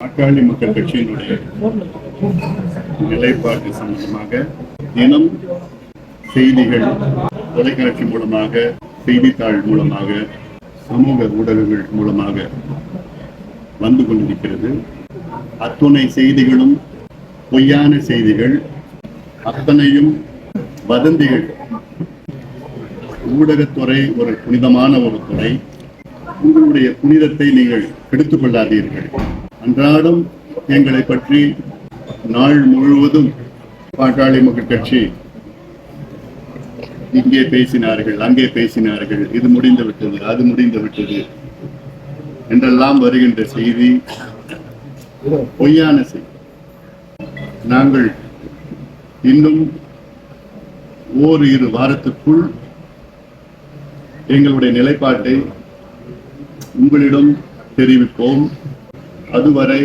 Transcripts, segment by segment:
பாட்டாளி மக்கள் கட்சியினுடைய நிலைப்பாட்டு சம்பந்தமாக தினம் செய்திகள் தொலைக்காட்சி மூலமாக செய்தித்தாள் மூலமாக சமூக ஊடகங்கள் மூலமாக வந்து கொண்டிருக்கிறது. அத்துணை செய்திகளும் பொய்யான செய்திகள். அத்தனையும் வதந்திகள். ஊடகத்துறை ஒரு புனிதமான ஒரு துறை. உங்களுடைய புனிதத்தை நீங்கள் கெடுத்துக் கொள்ளாதீர்கள். அன்றாடம் எங்களை பற்றி நாள் முழுவதும் பாட்டாளி மக்கள் கட்சி இங்கே பேசினார்கள் அங்கே பேசினார்கள். இது முடிந்து விட்டது அது முடிந்து விட்டது என்றெல்லாம் வருகின்ற செய்தி பொய்யான செய்தி. நாங்கள் இன்னும் ஓர் இரு வாரத்துக்குள் எங்களுடைய நிலைப்பாட்டை உங்களிடம் தெரிவிப்போம். அதுவரை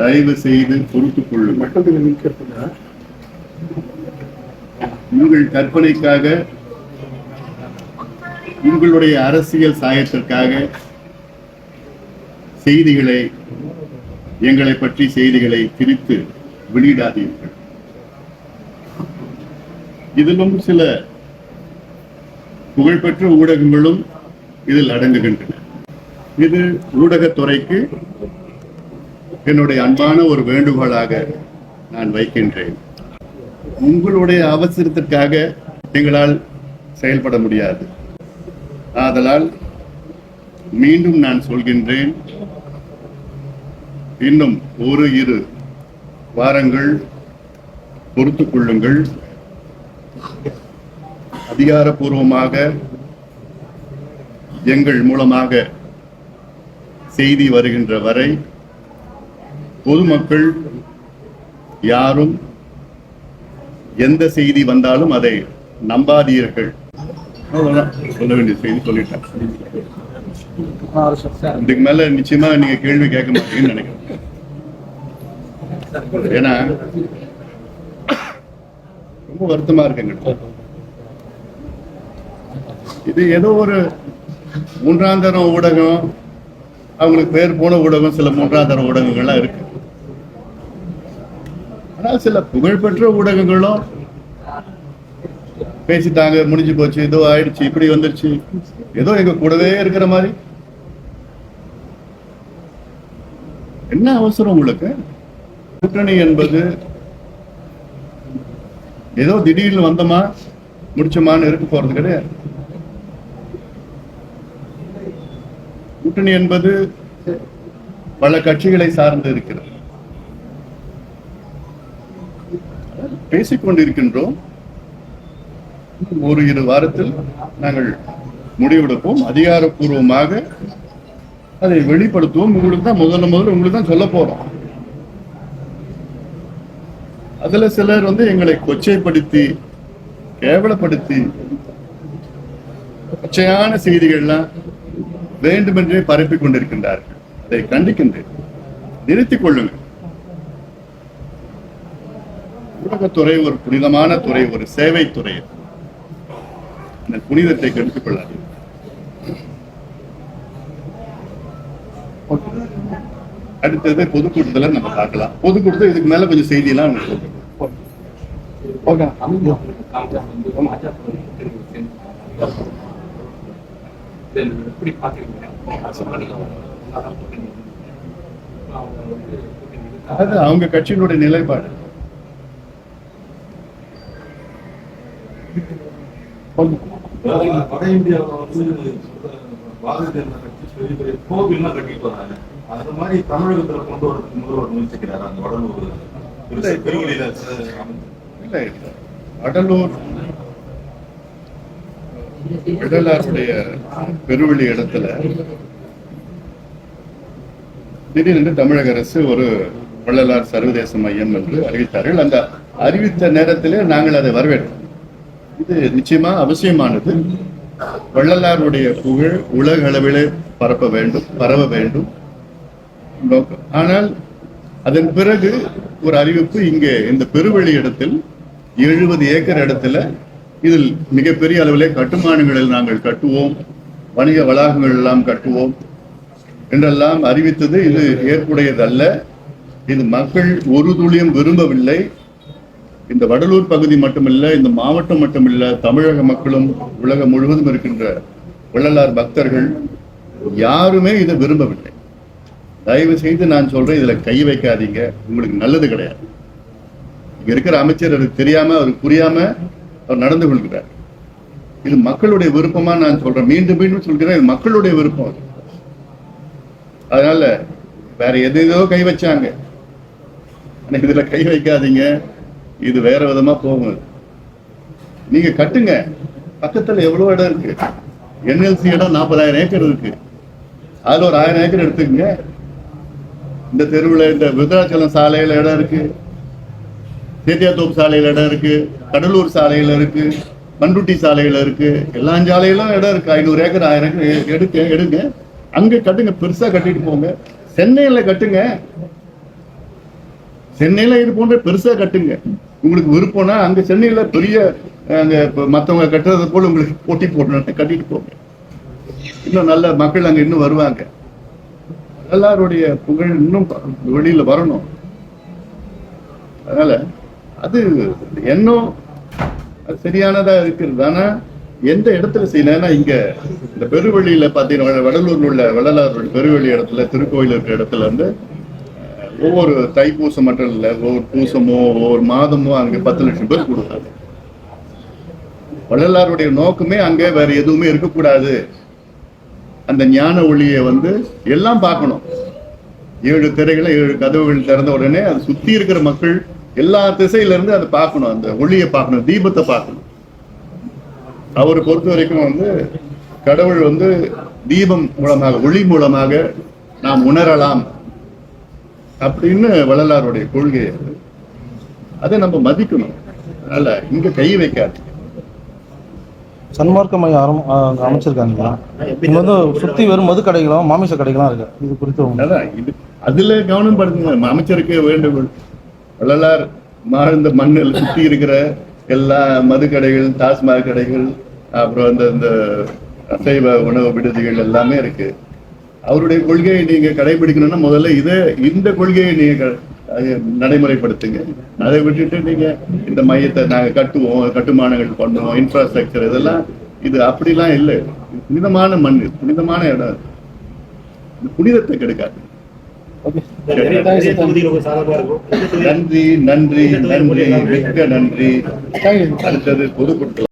தயவு செய்து பொறுத்துக் கொள்ளுங்கள். உங்கள் கற்பனைக்காக உங்களுடைய அரசியல் சாயத்திற்காக செய்திகளை எங்களை பற்றி செய்திகளை திரித்து வெளியிடாதீர்கள். இதிலும் சில புகழ்பெற்ற ஊடகங்களும் இதில் அடங்குகின்றன. இது ஊடகத்துறைக்கு என்னுடைய அன்பான ஒரு வேண்டுகோளாக நான் வைக்கின்றேன். உங்களுடைய அவசரத்திற்காக எங்களால் செயல்பட முடியாது. ஆதலால் மீண்டும் நான் சொல்கின்றேன் இன்னும் ஒரு இரு வாரங்கள் பொறுத்து கொள்ளுங்கள். அதிகாரப்பூர்வமாக எங்கள் மூலமாக செய்தி வருகின்ற வரை பொதுமக்கள் யாரும் எந்த செய்தி வந்தாலும் அதை நம்பாதீர்கள். சொல்ல வேண்டிய செய்தி சொல்லிட்டேன். இதுக்கு மேல நிச்சயமா நீங்க கேள்வி கேட்க மாட்டீங்கன்னு நினைக்கிறேன். ஏன்னா ரொம்ப வருத்தமா இருக்குங்க இது ஏதோ ஒரு மூன்றாம் தரம் ஊடகம் அவங்களுக்கு பேர் போன ஊடகம் சில மூன்றாம் தரம் ஊடகங்கள்லாம் இருக்கு. ஆனால் சில புகழ்பெற்ற ஊடகங்களும் பேசிட்டாங்க முடிஞ்சு போச்சு ஏதோ ஆயிடுச்சு இப்படி வந்துருச்சு ஏதோ எங்க கூடவே இருக்கிற மாதிரி. என்ன அவசரம் உங்களுக்கு? கூட்டணி என்பது ஏதோ திடீர்னு வந்தோமா முடிச்சோமான்னு இருக்க போறது கிடையாது. கூட்டணி என்பது பல கட்சிகளை சார்ந்து இருக்கிறது. பேசிக்கொண்டிருக்கின்றோம். ஒரு இரு வாரத்தில் நாங்கள் முடிவெடுப்போம். அதிகாரப்பூர்வமாக அதை வெளிப்படுத்துவோம். உங்களுக்கு தான் முதல்ல முதல்ல உங்களுக்கு தான் சொல்ல போறோம். அதுல சிலர் வந்து எங்களை கொச்சைப்படுத்தி கேவலப்படுத்தி கொச்சையான செய்திகள்லாம் வேண்டுமென்றே பரப்பிக் கொண்டிருக்கின்றார்கள் அதை கண்டிக்கின்றேன். நிறுத்திக் கொள்ளுங்கள். ஊடகத்துறை ஒரு புனிதமான துறை ஒரு சேவை துறை. இந்த புனிதத்தை கெடுத்துக் கொள்ளாது அடுத்தது பொதுக்கூட்டத்தில் நம்ம பார்க்கலாம். பொதுக்கூட்டத்தில் இதுக்கு மேல கொஞ்சம் செய்தியெல்லாம் உங்களுக்கு சொல்றேன். ஓகே. எப்படி பாக்குறீங்க அது அவங்க கட்சியினுடைய நிலைப்பாடு. வட இந்தியாவுல வந்து பாரதிய ஜனதா கட்சி பெரிய பெரிய கோவில்லாம் கட்டிட்டு வராங்க. அந்த மாதிரி தமிழகத்துல கொண்டு வரதுக்கு முதல்வர் முயற்சிக்கிறாரு அந்த வடலூர்? இல்ல இல்ல. வடலூர் விடலாருடைய பெருவெளி இடத்துல திடீரென்று தமிழக அரசு ஒரு வள்ளலார் சர்வதேச மையம் என்று அறிவித்தார்கள். அந்த அறிவித்த நேரத்திலே நாங்கள் அதை வரவேற்றோம். இது நிச்சயமா அவசியமானது. வள்ளலாருடைய புகழ் உலக அளவிலே பரப்ப வேண்டும் பரவ வேண்டும். நோக்கம். ஆனால் அதன் பிறகு ஒரு அறிவிப்பு இங்கே இந்த பெருவெளி இடத்தில் எழுபது ஏக்கர் இடத்துல இதில் மிகப்பெரிய அளவிலே கட்டுமானங்களில் நாங்கள் கட்டுவோம். வணிக வளாகங்கள் எல்லாம் கட்டுவோம். என்றெல்லாம் அறிவித்தது இது ஏற்புடையதல்ல. இது மக்கள் ஒரு துளியும் விரும்பவில்லை. இந்த வடலூர் பகுதி மட்டுமல்ல இந்த மாவட்டம் மட்டுமல்ல தமிழக மக்களும் உலகம் முழுவதும் இருக்கின்ற வள்ளலார் பக்தர்கள் யாருமே இதை விரும்பவில்லை. தயவு செய்து நான் சொல்றேன் இதுல கை வைக்காதீங்க. உங்களுக்கு நல்லது கிடையாது. இங்க இருக்கிற அமைச்சர் அது தெரியாம அவருக்கு புரியாம அவர் நடந்து கொள்கிறார். இது மக்களுடைய விருப்பமா நான் சொல்றேன். மீண்டும் மீண்டும் சொல்கிறேன் இது மக்களுடைய விருப்பம் அது. அதனால வேற எது எதோ கை வச்சாங்க. ஆனா இதுல கை வைக்காதீங்க. இது வேற விதமா போகும். நீங்க கட்டுங்க. பக்கத்துல எவ்வளவு இடம் இருக்கு? என்எல்சி இடம் நாற்பதாயிரம் ஏக்கர் இருக்கு. அதுல ஒரு ஆயிரம் ஏக்கர் எடுத்துக்கங்க. இந்த தெருவுல இந்த விருதாச்சலம் சாலையில இடம் இருக்கு. சேத்தியாத்தோப்பு சாலையில் இடம் இருக்கு கடலூர் சாலையில் இருக்கு பண்ருட்டி சாலையில் இருக்கு எல்லா சாலையிலும் இடம் இருக்கு. ஐநூறு ஏக்கர் ஆயிரம் ஏக்கர் எடுக்க எடுங்க. அங்க கட்டுங்க பெருசா கட்டிட்டு போங்க. சென்னையில கட்டுங்க. சென்னையில இது போன்ற பெருசா கட்டுங்க. உங்களுக்கு விருப்பம்னா அங்க சென்னையில பெரிய அங்க இப்போ மத்தவங்க கட்டுறது போல உங்களுக்கு போட்டி போடணும் கட்டிட்டு போங்க. இன்னும் நல்ல மக்கள் அங்க இன்னும் வருவாங்க. எல்லாருடைய புகழ் இன்னும் வெளியில வரணும். அதனால அது எண்ணம் சரியானதா இருக்கிறது. ஆனா எந்த இடத்துல செய்யலன்னா இங்க இந்த பெருவழியில பாத்தீங்கன்னா வடலூர்ல உள்ள வள்ளலார் பெருவழி இடத்துல திருக்கோயில் இருக்கிற இடத்துல வந்து ஒவ்வொரு தைப்பூசம் மட்டும் இல்ல ஒவ்வொரு பூசமோ ஒவ்வொரு மாதமோ அங்க பத்து லட்சம் பேர் கொடுத்தாங்க வள்ளலாருடைய நோக்கமே அங்க வேற எதுவுமே இருக்கக்கூடாது. அந்த ஞான ஒளியை வந்து எல்லாம் பார்க்கணும். ஏழு திரைகளை ஏழு கதவுகள் திறந்த உடனே அது சுத்தி இருக்கிற மக்கள் எல்லா திசையில இருந்து அதை பார்க்கணும். அந்த ஒளியை பார்க்கணும் தீபத்தை பார்க்கணும். அவரை பொறுத்த வரைக்கும் வந்து கடவுள் வந்து தீபம் மூலமாக ஒளி மூலமாக நாம் உணரலாம் அப்படின்னு வள்ளலாருடைய கொள்கை அது. அதை நம்ம மதிக்கணும். அதனால இங்க கை வைக்காது. சன்மார்க்க மையம் ஆரம் அமைச்சிருக்காங்க இங்க வந்து சுத்தி வெறும் மது கடைகளும் மாமிச கடைகளும் இருக்கு. இது குறித்து அதுல கவனம் படுத்துங்க. அமைச்சருக்கு வேண்டுகோள். வள்ளலார் மாழ்ந்த மண்ணில் சுத்தி இருக்கிற எல்லா மது கடைகள் டாஸ்மாக் கடைகள் அப்புறம் அந்த இந்த அசைவ உணவு விடுதிகள் எல்லாமே இருக்கு. அவருடைய கொள்கையை நீங்க கடைபிடிக்கணும்னா முதல்ல இதை இந்த கொள்கையை நீங்க க- நடைமுறைப்படுத்துங்க. அதை விட்டுட்டு நீங்க இந்த மையத்தை நாங்க கட்டுவோம் கட்டுமானங்கள் பண்ணுவோம் இன்ஃப்ராஸ்ட்ரக்சர் இதெல்லாம் இது அப்படிலாம் இல்லை. புனிதமான மண் புனிதமான இடம். இந்த புனிதத்தை கெடுக்காது நன்றி நன்றி நன்றி மிக்க நன்றி அடுத்தது பொதுக்கூட்டம்